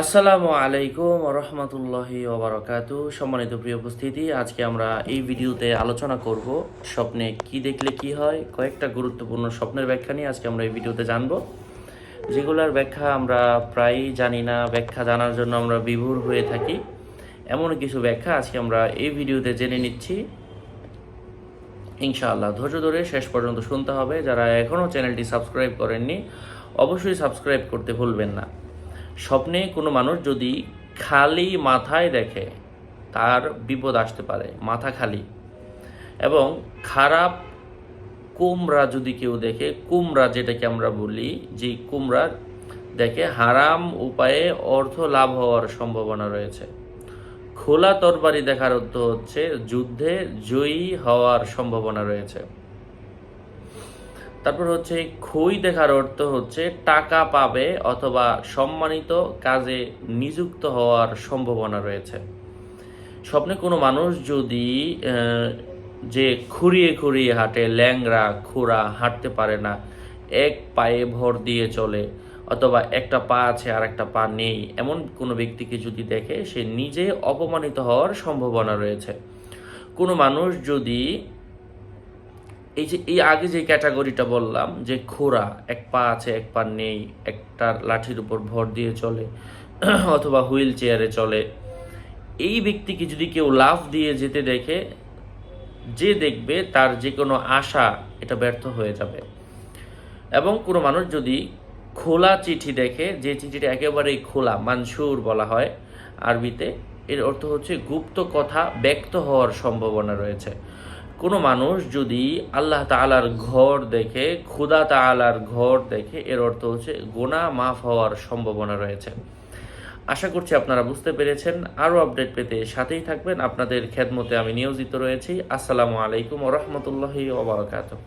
আসসালামু আলাইকুম রহমতুল্লাহি ওবরাকাতু। সম্মানিত প্রিয় উপস্থিতি, আজকে আমরা এই ভিডিওতে আলোচনা করব স্বপ্নে কি দেখলে কি হয়, কয়েকটা গুরুত্বপূর্ণ স্বপ্নের ব্যাখ্যা নিয়ে আজকে আমরা এই ভিডিওতে জানব। যেগুলোর ব্যাখ্যা আমরা প্রায়ই জানি না, ব্যাখ্যা জানার জন্য আমরা বিভোর হয়ে থাকি। এমন কিছু ব্যাখ্যা আজকে আমরা এই ভিডিওতে জেনে নিচ্ছি। ইনশাআল্লাহ, ধৈর্য ধরে শেষ পর্যন্ত শুনতে হবে। যারা এখনও চ্যানেলটি সাবস্ক্রাইব করেননি, অবশ্যই সাবস্ক্রাইব করতে ভুলবেন না। স্বপ্নে কোনো মানুষ যদি খালি মাথায় দেখে, তার বিপদ আসতে পারে, মাথা খালি। এবং খারাপ কুমড়া যদি কেউ দেখে, কুমড়া যেটাকে আমরা বলি, যে কুমড়া দেখে হারাম উপায়ে অর্থ লাভ হওয়ার সম্ভাবনা রয়েছে। খোলা তরবারি দেখার অর্থ হচ্ছে, যুদ্ধে জয়ী হওয়ার সম্ভাবনা রয়েছে। তারপর হচ্ছে খই দেখার অর্থ হচ্ছে টাকা পাবে অথবা সম্মানিত কাজে নিযুক্ত হওয়ার সম্ভাবনা রয়েছে। স্বপ্নে কোনো মানুষ যদি যে খুঁড়িয়ে খুঁড়িয়ে হাঁটে ল্যাংরা খোড়া, হাঁটতে পারে না, এক পায়ে ভর দিয়ে চলে, অথবা একটা পা আছে আর একটা পা নেই, এমন কোনো ব্যক্তিকে যদি দেখে, সে নিজে অপমানিত হওয়ার সম্ভাবনা রয়েছে। কোনো মানুষ যদি এই যে, এই আগে যে ক্যাটাগরিটা বললাম, যে খোরা এক পা আছে, এক পা নেই একটা লাঠির উপর ভর দিয়ে চলে, অথবা হুইল চেয়ারে চলে, এই ব্যক্তিকে যদি কেউ লাফ দিয়ে যেতে দেখে, যে দেখবে তার যে কোনো আশা এটা ব্যর্থ হয়ে যাবে। এবং কোনো মানুষ যদি খোলা চিঠি দেখে, যে চিঠিটা একেবারেই খোলা, মানসুর বলা হয় আরবিতে, এর অর্থ হচ্ছে গুপ্ত কথা ব্যক্ত হওয়ার সম্ভাবনা রয়েছে। কোনো মানুষ যদি আল্লাহ তালার ঘর দেখে, খুদা তালার ঘর দেখে, এর অর্থ হচ্ছে গোনা মাফ হওয়ার সম্ভাবনা রয়েছে। আশা করছি আপনারা বুঝতে পেরেছেন। আরও আপডেট পেতে সাথেই থাকবেন। আপনাদের খেদমতে আমি নিয়োজিত রয়েছি। আসসালামু আলাইকুম রহমতুল্লাহি ওবরাকাতুহ